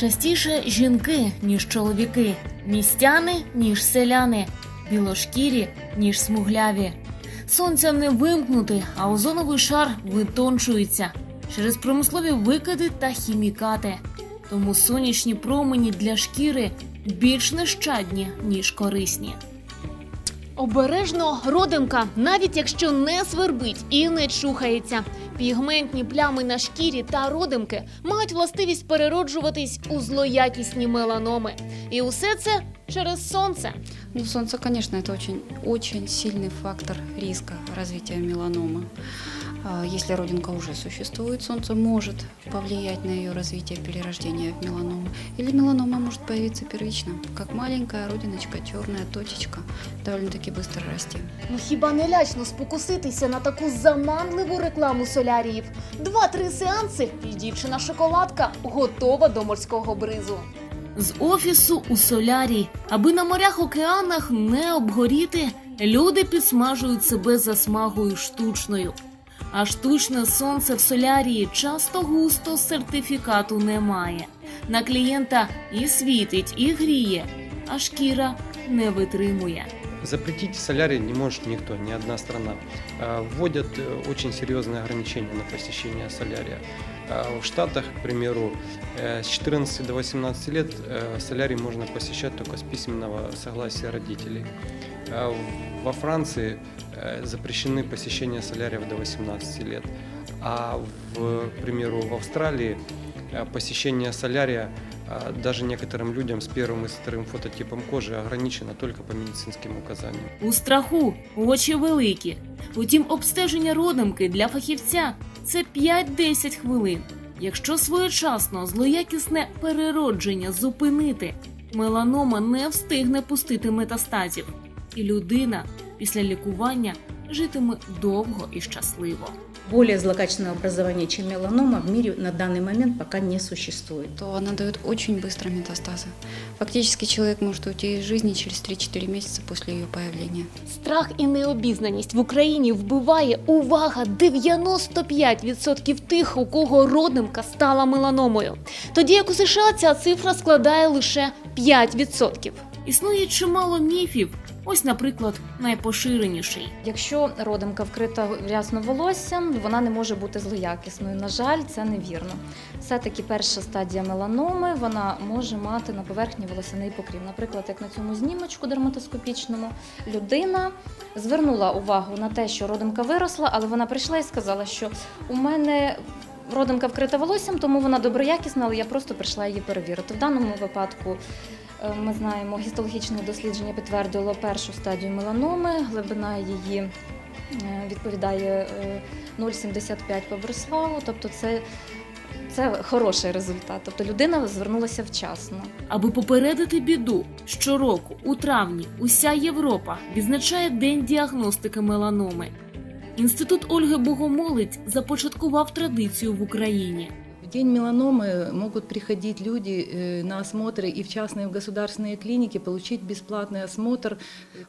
Частіше жінки, ніж чоловіки, містяни, ніж селяни, білошкірі, ніж смугляві. Сонця не вимкнути, а озоновий шар витончується через промислові викиди та хімікати. Тому сонячні промені для шкіри більш нещадні, ніж корисні. Обережно родимка, навіть якщо не свербить і не чухається. Пігментні плями на шкірі та родимки мають властивість перероджуватись у злоякісні меланоми. І усе це через сонце. Ну, солнце, конечно, это очень, очень сильный фактор риска развития меланомы. Если родинка уже существует, солнце может повлиять на ее развитие перерождения в меланому. Или меланома может появиться первично, как маленькая родиночка, черная точечка, довольно-таки быстро расти. Ну хіба не лячно спокуситися на таку заманливу рекламу соляріїв? Два-три сеанси, і дівчина шоколадка готова до морського бризу. З офісу у солярій, аби на морях океанах не обгоріти, люди підсмажують себе засмагою штучною. А штучне сонце в солярії часто густо сертифікату немає. На клієнта і світить, і гріє, а шкіра не витримує. Запретить солярий не может никто, ни одна страна. А, Вводят э, очень серьезные ограничения на посещение солярия. А, В Штатах, к примеру, э, с 14 до 18 лет э, солярий можно посещать только с письменного согласия родителей. А в- Во Франции э, запрещены посещения соляриев до 18 лет. А, в, к примеру, в Австралии э, посещение солярия а, даже некоторым людям с первым и с вторым фототипом кожи ограничено только по медицинским указаниям. У страху очі великі. Утім, обстеження родимки для фахівця це 5-10 хвилин. Якщо своєчасно злоякісне переродження зупинити, меланома не встигне пустити метастазів, і людина після лікування житиме довго і щасливо. Более злокачественного образования, чем меланома, в мире на данный момент пока не существует. То она дает очень быстро метастазы. Фактически человек может уйти из жизни через 3-4 месяца после ее появления. Страх і необізнаність в Україні вбиває увага 95% тих, у кого родимка стала меланомою. Тоді як у США ця цифра складає лише 5%. Існує чимало міфів. Ось, наприклад, найпоширеніший. Якщо родимка вкрита рясно волоссям, вона не може бути злоякісною. На жаль, це невірно. Все-таки перша стадія меланоми вона може мати на поверхні волосяний покрів. Наприклад, як на цьому знімочку дерматоскопічному, людина звернула увагу на те, що родимка виросла, але вона прийшла і сказала, що у мене. Родинка вкрита волоссям, тому вона доброякісна, але я просто прийшла її перевірити. В даному випадку ми знаємо, гістологічне дослідження підтвердило першу стадію меланоми, глибина її е, відповідає е, 0,75 по Бреславу, тобто це, це хороший результат. Тобто людина звернулася вчасно. Аби попередити біду, щороку у травні уся Європа відзначає День діагностики меланоми. Інститут Ольги Богомолець започаткував традицію в Україні. В день меланомы могут приходить люди э, на осмотры и в частные, и в государственные клиники получить бесплатный осмотр.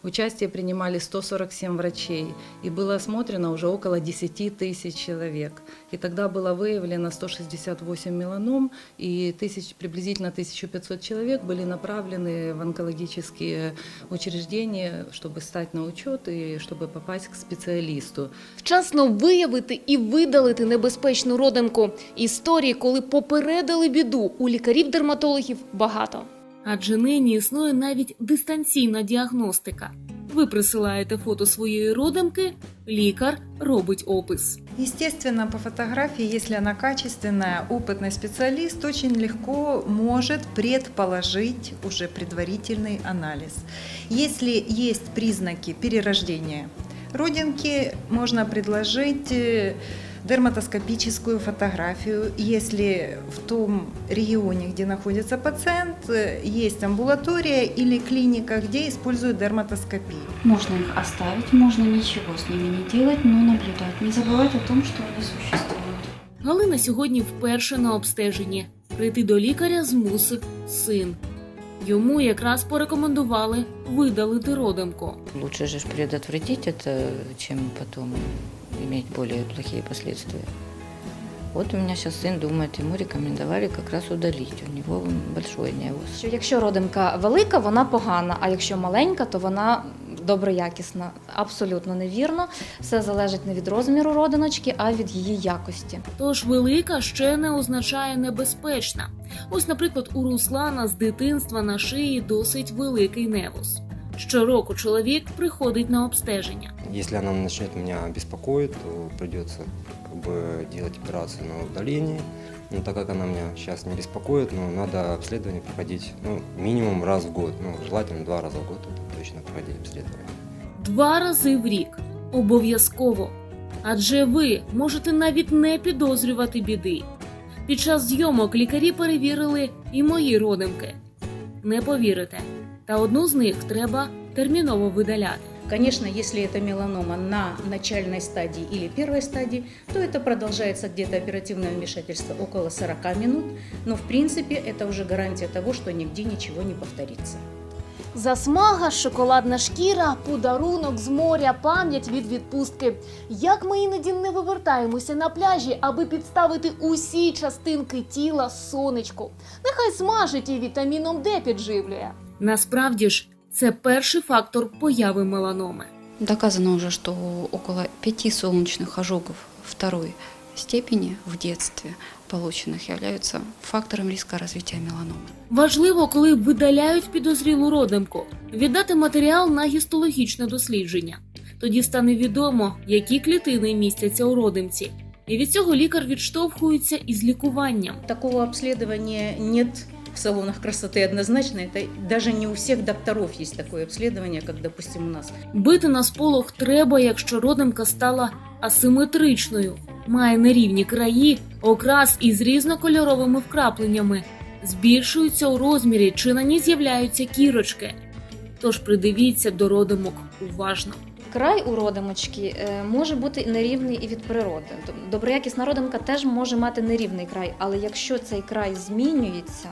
Участие принимали 147 врачей, и было осмотрено уже около 10 тысяч человек. И тогда было выявлено 168 меланом, и тысяч, приблизительно 1500 человек были направлены в онкологические учреждения, чтобы стать на учет и чтобы попасть к специалисту. Вчасно виявити і видалити небезпечну родинку. Історії, коли попередили біду, у лікарів-дерматологів багато. Адже нині існує навіть дистанційна діагностика. Ви присилаєте фото своєї родинки, лікар робить опис. Естественно, по фотографии, если она качественная, опытный специалист очень легко может предположить уже предварительный анализ. Если есть признаки перерождения родинки, можно предложить э, дерматоскопическую фотографию. Если в том регионе, где находится пациент, э, есть амбулатория или клиника, где используют дерматоскопию. Можно их оставить, можно ничего с ними не делать, но наблюдать. Не забывать о том, что они существуют. Галина сьогодні вперше на обстеженні. Прийти до лікаря змусив син. Йому якраз порекомендували видалити родинку. Лучше же ж предотвратить это, чем потом иметь более плохие последствия. Вот у меня сейчас сын думает, ему рекомендовали как раз удалить. У него большой невоз. Що якщо родинка велика, вона погана, а якщо маленька, то вона доброякісна. Абсолютно невірно. Все залежить не від розміру родиночки, а від її якості. Тож велика ще не означає небезпечна. Ось, наприклад, у Руслана з дитинства на шиї досить великий невус. Щороку чоловік приходить на обстеження. Если она начнет меня беспокоить, то придется как бы делать операцию на удаление. Но так как она меня сейчас не беспокоит, ну, надо обследование проходить ну, минимум раз в год. Ну, желательно два раза в год это точно проходить обследование. Два рази в рік обов'язково. Адже ви можете навіть не підозрювати біди. Під час зйомок лікарі перевірили і мої родимки. Не повірите, та одну з них треба терміново видаляти. Конечно, если это меланома на начальной стадии или первой стадии, то это продолжается где-то оперативное вмешательство около 40 минут, но в принципе это уже гарантия того, что нигде ничего не повторится. Засмага, шоколадна шкіра, подарунок з моря, пам'ять від відпустки. Як ми іноді не вивертаємося на пляжі, аби підставити усі частинки тіла сонечку. Нехай смажить і вітаміном Д підживлює. Насправді ж, це перший фактор появи меланоми. Доказано уже, что около пяти солнечных ожогов второй степени в детстве полученных являются фактором риска развития меланомы. Важливо, коли видаляють підозрілу родимку, віддати матеріал на гістологічне дослідження. Тоді стане відомо, які клітини містяться у родимці. І від цього лікар відштовхується із лікуванням. Такого обследования нет в салонах красоты однозначно. Это даже не у всех докторов есть такое обследование, как, допустим, у нас. Бити на сполох треба, якщо родимка стала асиметричною, має нерівні краї, окрас із різнокольоровими вкрапленнями, збільшуються у розмірі чи на ній з'являються кірочки. Тож придивіться до родимок уважно. Край у родимочки е, може бути нерівний і від природи. Тобто Доброякісна родимка теж може мати нерівний край, але якщо цей край змінюється,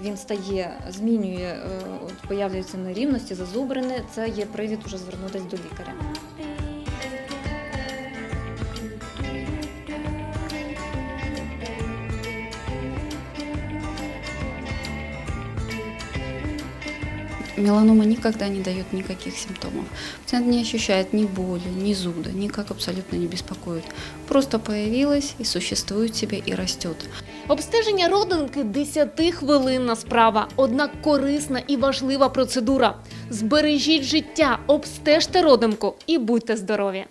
він стає, змінює, е, появляються нерівності, зазубрини, це є привід уже звернутися до лікаря. Меланома никогда не дает никаких симптомов. Пациент не ощущает ни боли, ни зуда, никак абсолютно не беспокоит. Просто появилась и существует себе и растет. Обстеження родинки 10 хвилинна справа, однак корисна і важлива процедура. Збережіть життя, обстежте родинку і будьте здорові!